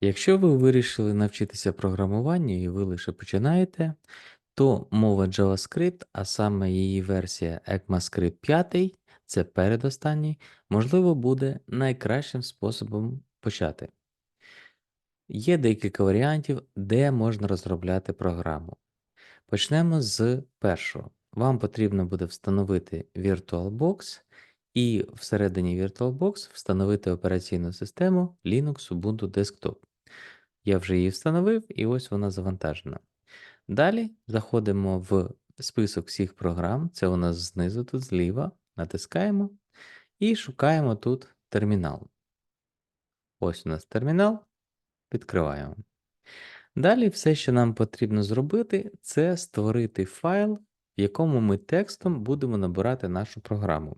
Якщо ви вирішили навчитися програмуванню і ви лише починаєте, то мова JavaScript, а саме її версія ECMAScript 5, це передостанній, можливо, буде найкращим способом почати. Є декілька варіантів, де можна розробляти програму. Почнемо з першого. Вам потрібно буде встановити VirtualBox і всередині VirtualBox встановити операційну систему Linux Ubuntu Desktop. Я вже її встановив, і ось вона завантажена. Далі заходимо в список всіх програм, це у нас знизу тут зліва, натискаємо і шукаємо тут термінал. Ось у нас термінал, відкриваємо. Далі все, що нам потрібно зробити, це створити файл, в якому ми текстом будемо набирати нашу програму.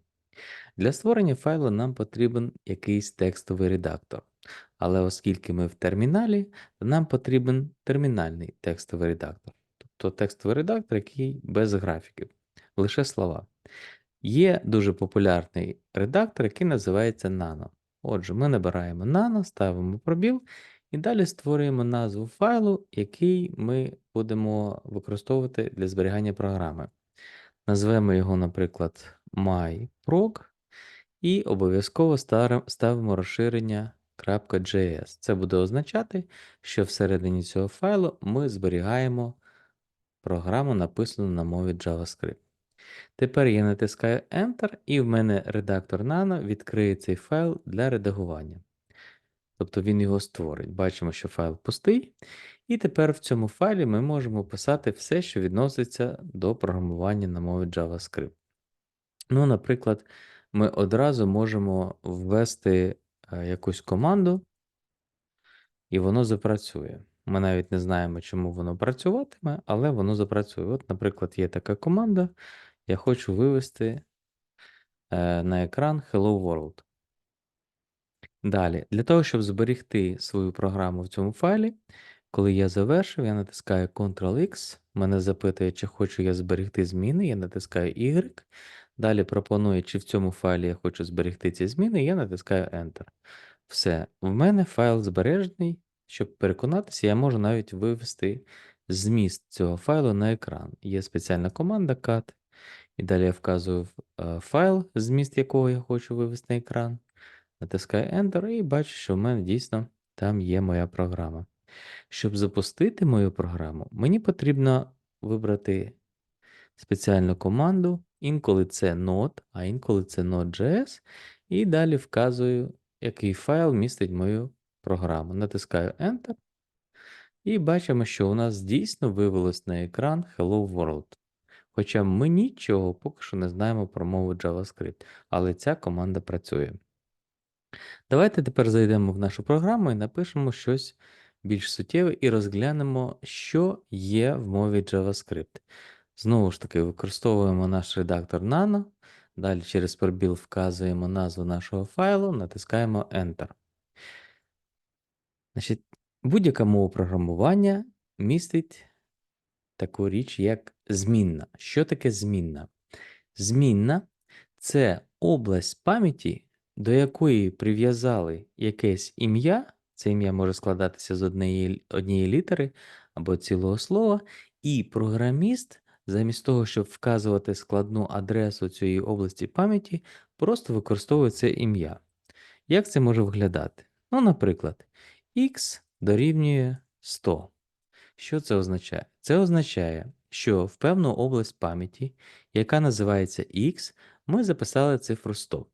Для створення файлу нам потрібен якийсь текстовий редактор. Але оскільки ми в терміналі, нам потрібен термінальний текстовий редактор. Тобто текстовий редактор, який без графіків, лише слова. Є дуже популярний редактор, який називається Nano. Отже, ми набираємо Nano, ставимо пробіл і далі створюємо назву файлу, який ми будемо використовувати для зберігання програми. Назвемо його, наприклад, myprog, і обов'язково ставимо розширення .js. Це буде означати, що всередині цього файлу ми зберігаємо програму, написану на мові JavaScript. Тепер я натискаю Enter, і в мене редактор Nano відкриє цей файл для редагування. Тобто він його створить. Бачимо, що файл пустий. І тепер в цьому файлі ми можемо писати все, що відноситься до програмування на мові JavaScript. Ну, наприклад, ми одразу можемо ввести е, якусь команду, і воно запрацює. Ми навіть не знаємо, чому воно працюватиме, але воно запрацює. От, наприклад, є така команда. Я хочу вивести е, на екран Hello World. Далі, для того, щоб зберегти свою програму в цьому файлі, коли я завершив, я натискаю Ctrl-X, мене запитує, чи хочу я зберегти зміни, я натискаю Y. Далі пропонує, чи в цьому файлі я хочу зберегти ці зміни, я натискаю Enter. Все, в мене файл збережений. Щоб переконатися, я можу навіть вивести зміст цього файлу на екран. Є спеціальна команда cat, і далі я вказую е, файл, зміст якого я хочу вивести на екран. Натискаю Enter і бачу, що в мене дійсно там є моя програма. Щоб запустити мою програму, мені потрібно вибрати спеціальну команду. Інколи це Node, а інколи це Node.js. І далі вказую, який файл містить мою програму. Натискаю Enter. І бачимо, що у нас дійсно вивелось на екран Hello World. Хоча ми нічого поки що не знаємо про мову JavaScript, але ця команда працює. Давайте тепер зайдемо в нашу програму і напишемо щось більш суттєве і розглянемо, що є в мові JavaScript. Знову ж таки, використовуємо наш редактор Nano. Далі через пробіл вказуємо назву нашого файлу, натискаємо Enter. Будь-яка мова програмування містить таку річ, як змінна. Що таке змінна? Змінна це область пам'яті, до якої прив'язали якесь ім'я. Це ім'я може складатися з однієї літери або цілого слова, і програміст, замість того, щоб вказувати складну адресу цієї області пам'яті, просто використовує це ім'я. Як це може виглядати? Ну, наприклад, x дорівнює 100. Що це означає? Це означає, що в певну область пам'яті, яка називається x, ми записали цифру 100.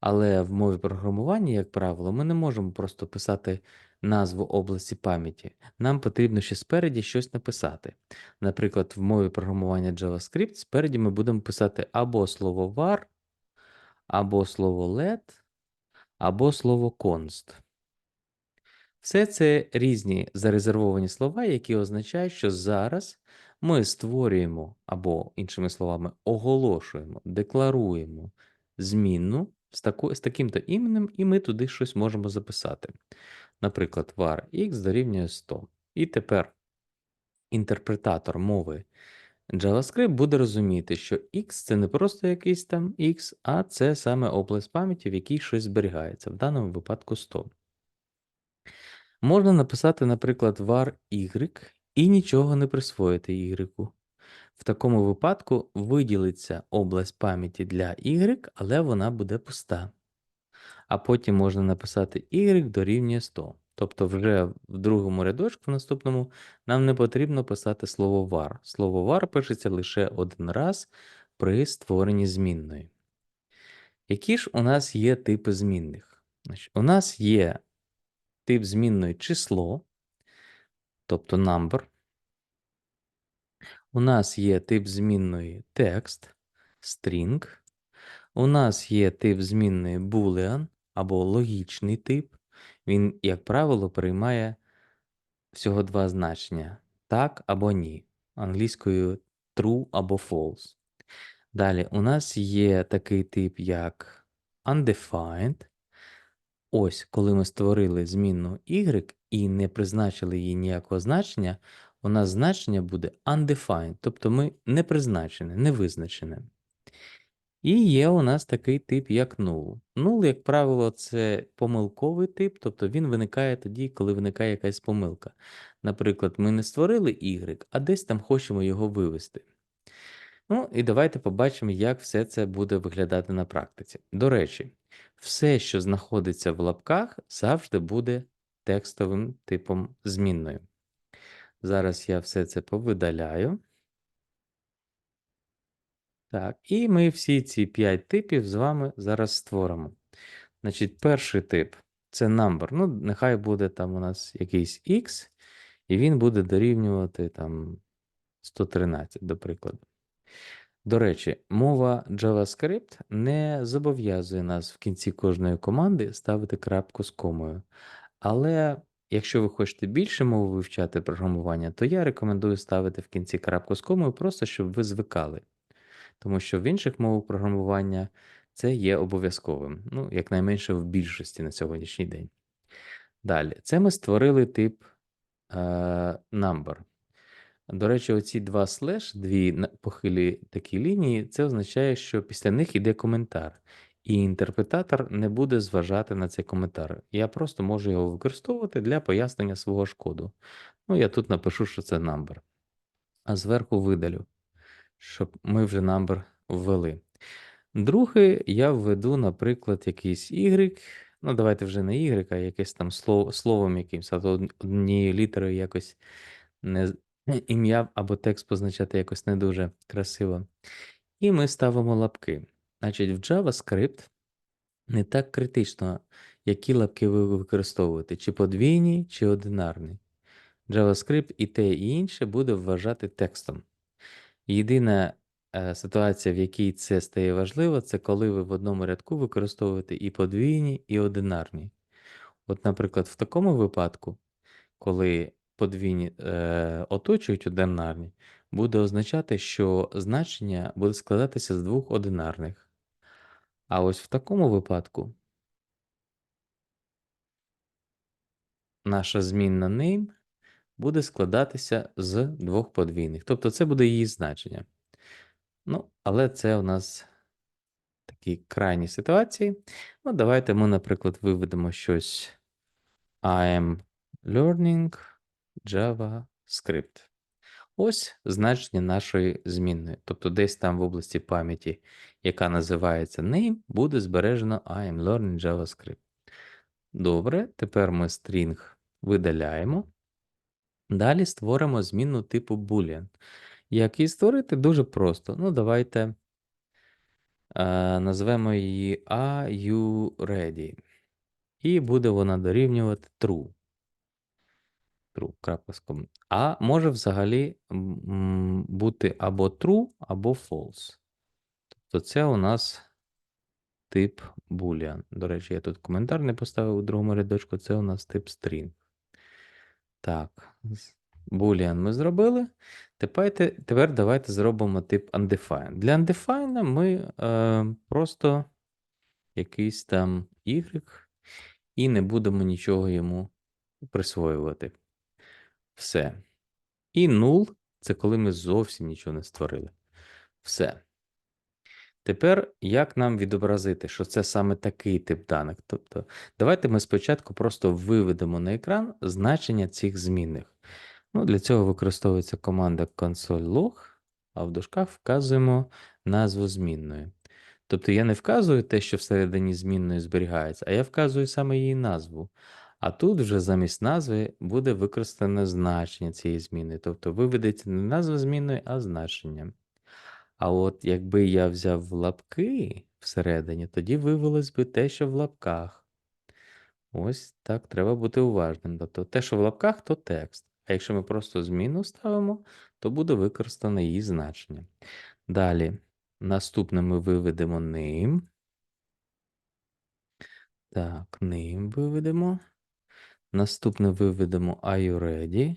Але в мові програмування, як правило, ми не можемо просто писати назву області пам'яті. Нам потрібно ще спереді щось написати. Наприклад, в мові програмування JavaScript спереді ми будемо писати або слово var, або слово let, або слово const. Все це різні зарезервовані слова, які означають, що зараз ми створюємо, або, іншими словами, оголошуємо, декларуємо змінну з, таку, з таким-то іменем, і ми туди щось можемо записати. Наприклад, var x дорівнює 100. І тепер інтерпретатор мови JavaScript буде розуміти, що x це не просто якийсь там x, а це саме область пам'яті, в якій щось зберігається, в даному випадку 100. Можна написати, наприклад, var y і нічого не присвоїти y. В такому випадку виділиться область пам'яті для y, але вона буде пуста. А потім можна написати y дорівнює 100. Тобто вже в другому рядочку, в наступному, нам не потрібно писати слово var. Слово var пишеться лише один раз при створенні змінної. Які ж у нас є типи змінних? Значить, у нас є тип змінної число, тобто number. У нас є тип змінної текст, string. У нас є тип змінної boolean або логічний тип. Він, як правило, приймає всього два значення: так або ні. Англійською true або false. Далі у нас є такий тип, як undefined. Ось, коли ми створили змінну y і не призначили їй ніякого значення, у нас значення буде undefined, тобто ми не призначене, не визначене. І є у нас такий тип, як null. Null, як правило, це помилковий тип, тобто він виникає тоді, коли виникає якась помилка. Наприклад, ми не створили y, а десь там хочемо його вивести. Ну, і давайте побачимо, як все це буде виглядати на практиці. До речі, все, що знаходиться в лапках, завжди буде текстовим типом змінною. Зараз я все це повидаляю. Так, і ми всі ці 5 типів з вами зараз створимо. Значить, перший тип це number. Ну, нехай буде там у нас якийсь x, і він буде дорівнювати там 113, до прикладу. До речі, мова JavaScript не зобов'язує нас в кінці кожної команди ставити крапку з комою. Але якщо ви хочете більше мови вивчати програмування, то я рекомендую ставити в кінці крапку з комою, просто щоб ви звикали. Тому що в інших мовах програмування це є обов'язковим, ну, якнайменше в більшості на сьогоднішній день. Далі, це ми створили тип е, number. До речі, оці два слеш, дві похилі такі лінії, це означає, що після них йде коментар, і інтерпретатор не буде зважати на цей коментар. Я просто можу його використовувати для пояснення свого ж коду. Ну, я тут напишу, що це number. А зверху видалю, щоб ми вже number ввели. Другий я введу, наприклад, якийсь y. Ну, давайте вже не y, а якесь там слово, словом якимось, а то однією літерою якось не, ім'я або текст позначати якось не дуже красиво. І ми ставимо лапки. Значить, в JavaScript не так критично, які лапки ви використовуєте, чи подвійні, чи одинарні. JavaScript і те, і інше буде вважати текстом. Єдина е, ситуація, в якій це стає важливо, це коли ви в одному рядку використовуєте і подвійні, і одинарні. От, наприклад, в такому випадку, коли подвійні е, оточують одинарні, буде означати, що значення буде складатися з двох одинарних. А ось в такому випадку наша змінна name буде складатися з двох подвійних. Тобто це буде її значення. Ну, але це у нас такі крайні ситуації. Ну, давайте ми, наприклад, виведемо щось I am learning JavaScript. Ось значення нашої змінної. Тобто десь там в області пам'яті, яка називається name, буде збережено I am learning JavaScript. Добре, тепер ми string видаляємо. Далі створимо змінну типу boolean. Як її створити? Дуже просто. Ну, давайте е, назвемо її Are you ready? І буде вона дорівнювати true. True. А може взагалі бути або true, або false. Тобто це у нас тип boolean. До речі, я тут коментар не поставив у другому рядочку, це у нас тип string. Так, boolean ми зробили. Тепер, тепер давайте зробимо тип undefined. Для undefined ми е, просто якийсь там y і не будемо нічого йому присвоювати. Все. І null це коли ми зовсім нічого не створили. Все. Тепер як нам відобразити, що це саме такий тип даних? Тобто, давайте ми спочатку просто виведемо на екран значення цих змінних. Ну, Для цього використовується команда console.log, а в дужках вказуємо назву змінної. Тобто я не вказую те, що всередині змінної зберігається, а я вказую саме її назву. А тут вже замість назви буде використане значення цієї зміни. Тобто виведеться не назва змінної, а значення. А от якби я взяв лапки всередині, тоді вивелось би те, що в лапках. Ось так треба бути уважним. Тобто те, що в лапках, то текст. А якщо ми просто зміну ставимо, то буде використане її значення. Далі, наступне ми виведемо name. Так, name виведемо. Наступне виведемо are you ready.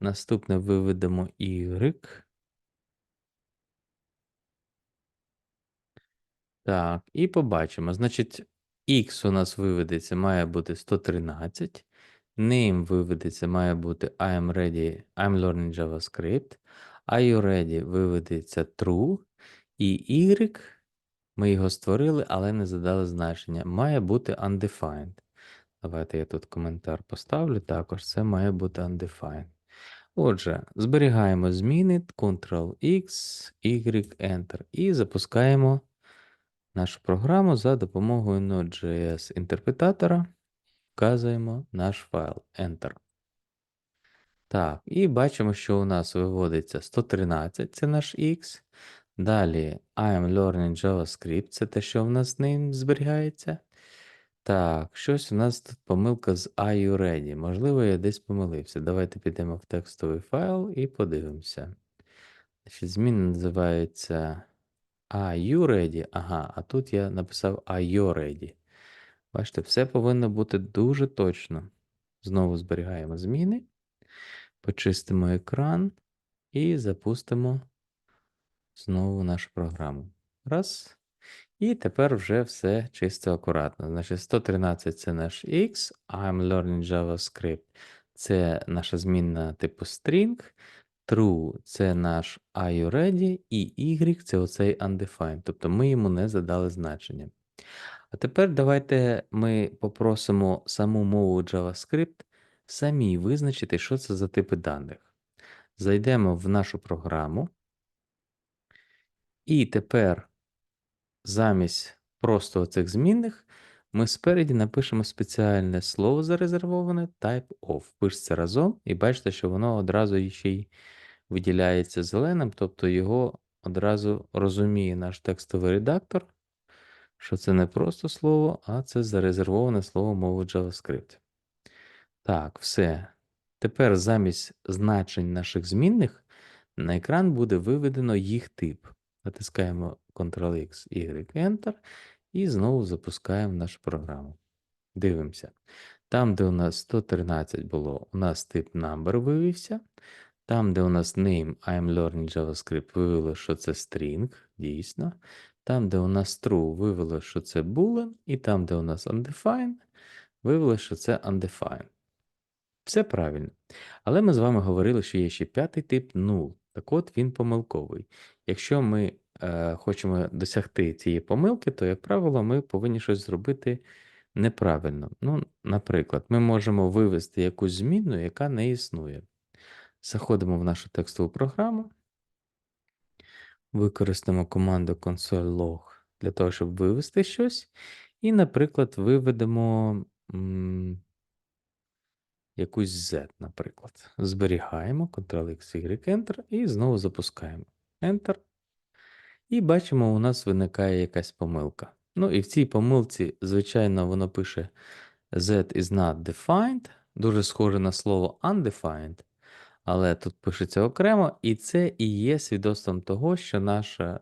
Наступне виведемо y. Так, і побачимо. Значить, x у нас виведеться, має бути 113. Name виведеться, має бути I'm ready, I'm learning JavaScript. Are you ready виведеться true. І y, ми його створили, але не задали значення. Має бути undefined. Давайте я тут коментар поставлю. Також це має бути undefined. Отже, зберігаємо зміни Ctrl-X, Y, Enter і запускаємо нашу програму за допомогою Node.js інтерпретатора. Вказуємо наш файл Enter. Так, і бачимо, що у нас виводиться 113, це наш X. Далі I'm learning JavaScript, це те, що в нас з ним зберігається. Так, щось у нас тут помилка з Are? Можливо, я десь помилився. Давайте підемо в текстовий файл і подивимося. Значить, Зміна називається Are? Ага, а тут я написав Are. Бачите, все повинно бути дуже точно. Знову зберігаємо зміни, почистимо екран і запустимо знову нашу програму. Раз. І тепер вже все чисто акуратно. Значить, 113 це наш X, I'm learning JavaScript. Це наша змінна типу string. True це наш Are? І Y це оцей undefined. Тобто ми йому не задали значення. А тепер давайте ми попросимо саму мову JavaScript самі визначити, що це за типи даних. Зайдемо в нашу програму. І тепер замість просто цих змінних ми спереді напишемо спеціальне слово зарезервоване type of. Пишеться разом, і бачите, що воно одразу ще й виділяється зеленим, тобто його одразу розуміє наш текстовий редактор, що це не просто слово, а це зарезервоване слово мови JavaScript. Так, все. Тепер замість значень наших змінних на екран буде виведено їх тип. Натискаємо Ctrl-X, Y, Enter і знову запускаємо нашу програму. Дивимося. Там, де у нас 113 було, у нас тип number вивівся. Там, де у нас name I'm learning JavaScript, вивело, що це string, дійсно. Там, де у нас true, вивело, що це boolean, і там, де у нас undefined, вивело, що це undefined. Все правильно. Але ми з вами говорили, що є ще п'ятий тип null. Так от він помилковий. Якщо ми хочемо досягти цієї помилки, то, як правило, ми повинні щось зробити неправильно. Ну, Наприклад, ми можемо вивести якусь зміну, яка не існує. Заходимо в нашу текстову програму, використаємо команду console.log для того, щоб вивести щось. І, наприклад, виведемо м, якусь Z, наприклад. Зберігаємо Ctrl-X, Y, Enter і знову запускаємо Enter. І бачимо, у нас виникає якась помилка. Ну і в цій помилці, звичайно, воно пише Z is not defined, дуже схоже на слово undefined, але тут пишеться окремо, і це і є свідоцтвом того, що наша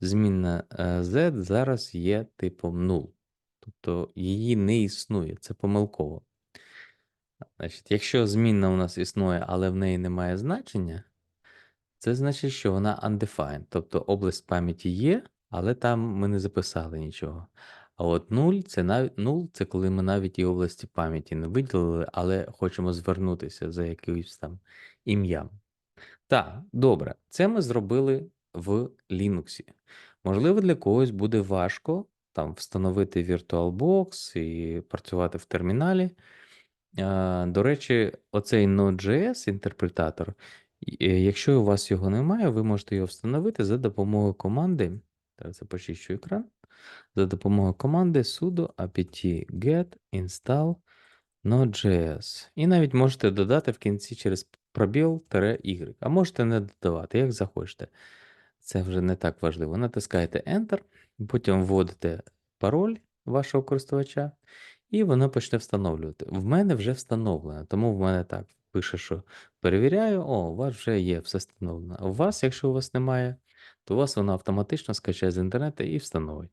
змінна е, Z зараз є типом null. Тобто її не існує, це помилково. Значить, Якщо змінна у нас існує, але в неї немає значення, це значить, що вона undefined, тобто область пам'яті є, але там ми не записали нічого. А от 0 це навіть 0 це коли ми навіть і області пам'яті не виділили, але хочемо звернутися за якимось там ім'ям. Так, добре, це ми зробили в Linux. Можливо, для когось буде важко там встановити VirtualBox і працювати в терміналі. До речі, оцей Node.js інтерпретатор, е, якщо у вас його немає, ви можете його встановити за допомогою команди. Зараз почищу екран. За допомогою команди sudo apt get install Node.js. І навіть можете додати в кінці через пробіл y, а можете не додавати, як захочете. Це вже не так важливо. Натискаєте Enter, потім вводите пароль вашого користувача, і воно почне встановлювати. В мене вже встановлено, тому в мене так пише, що перевіряю, о, у вас вже є все встановлено. А у вас, якщо у вас немає, то у вас воно автоматично скачає з інтернету і встановить.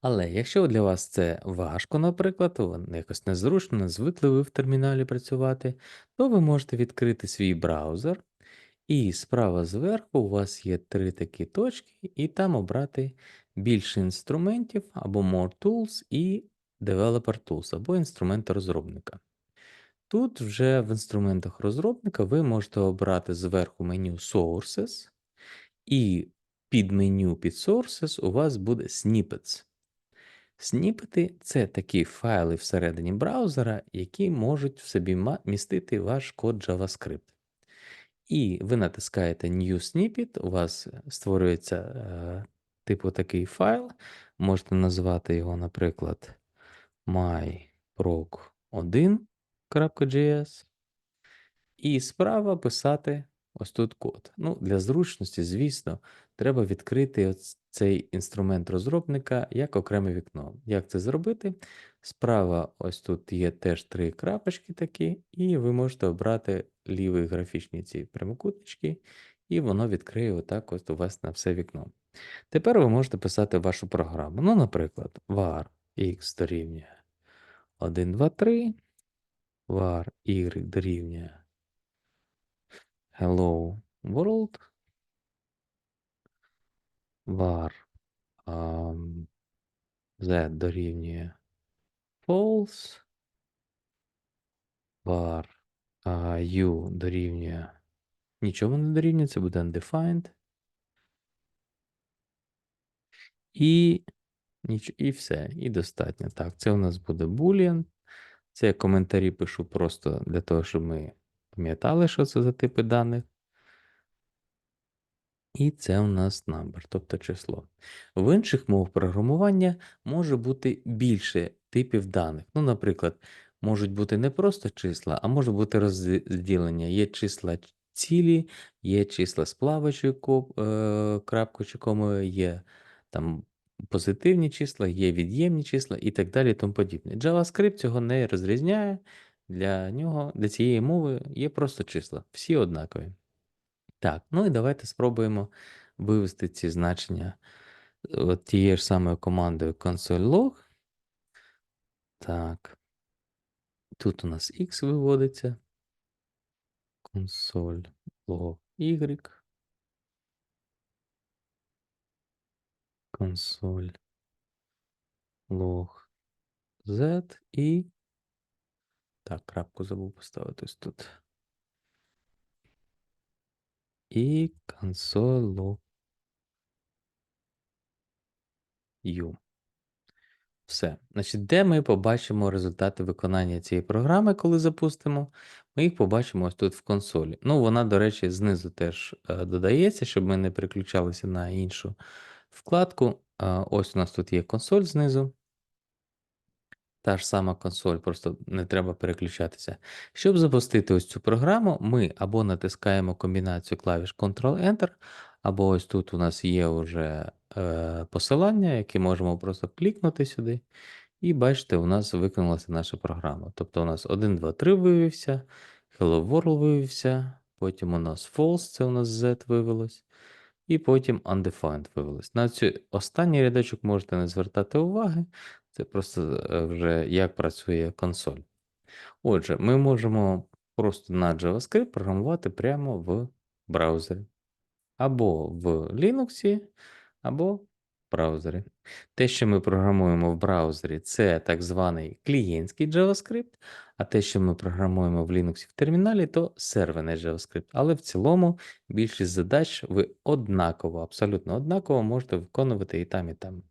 Але якщо для вас це важко, наприклад, якось незручно, не звикли ви в терміналі працювати, то ви можете відкрити свій браузер, і справа зверху у вас є три такі точки, і там обрати більше інструментів або More Tools і Developer Tools, або інструменти розробника. Тут вже в інструментах розробника ви можете обрати зверху меню Sources, і під меню під Sources у вас буде Snippets. Сніпети це такі файли всередині браузера, які можуть в собі містити ваш код JavaScript. І ви натискаєте New Snippet, у вас створюється е, типу такий файл. Можете назвати його, наприклад, myprog1.js. І справа писати ось тут код. Ну, для зручності, звісно, треба відкрити цей інструмент розробника як окреме вікно. Як це зробити? Справа ось тут є теж три крапочки такі, і ви можете обрати лівий графічні ці прямокутнички, і воно відкриє отак ось у вас на все вікно. Тепер ви можете писати вашу програму. Ну, наприклад, var x дорівнює 1, 2, 3, var y дорівнює Hello World var ам, z дорівнює false var а, u дорівнює нічого не дорівнює, це буде undefined. І, і все, і достатньо. Так, це у нас буде boolean. Це я коментарі пишу просто для того, щоб ми пам'ятали, що це за типи даних. І це у нас number, тобто число. В інших мовах програмування може бути більше типів даних. Ну, наприклад, можуть бути не просто числа, а може бути розділення. Є числа цілі, є числа з плаваючою е, крапкою чи комою, є там позитивні числа, є від'ємні числа і так далі. Тому подібне. JavaScript цього не розрізняє. Для нього, для цієї мови є просто числа, всі однакові. Так, ну і давайте спробуємо вивести ці значення от тією ж самою командою console.log. Так. Тут у нас x виводиться. Console.log y. Console.log z і. Так, крапку забув поставити ось тут. І console.log U. Все. Значить, де ми побачимо результати виконання цієї програми, коли запустимо? Ми їх побачимо ось тут в консолі. Ну, вона, до речі, знизу теж е, додається, щоб ми не переключалися на іншу вкладку. Ось у нас тут є консоль знизу. Та ж сама консоль, просто не треба переключатися. Щоб запустити ось цю програму, ми або натискаємо комбінацію клавіш Ctrl-Enter, або ось тут у нас є вже е, посилання, яке можемо просто клікнути сюди. І бачите, у нас виконалася наша програма. Тобто у нас 1, 2, 3 вивівся, Hello World вивівся, потім у нас false, це у нас Z вивелось, і потім undefined вивелось. На цю останній рядочок можете не звертати уваги. Це просто е, вже як працює консоль. Отже, ми можемо просто на JavaScript програмувати прямо в браузері. Або в Linux, або браузері. Те, що ми програмуємо в браузері, це так званий клієнтський JavaScript, а те, що ми програмуємо в Linux в терміналі, то серверний JavaScript. Але в цілому більшість задач ви однаково, абсолютно однаково можете виконувати і там, і там.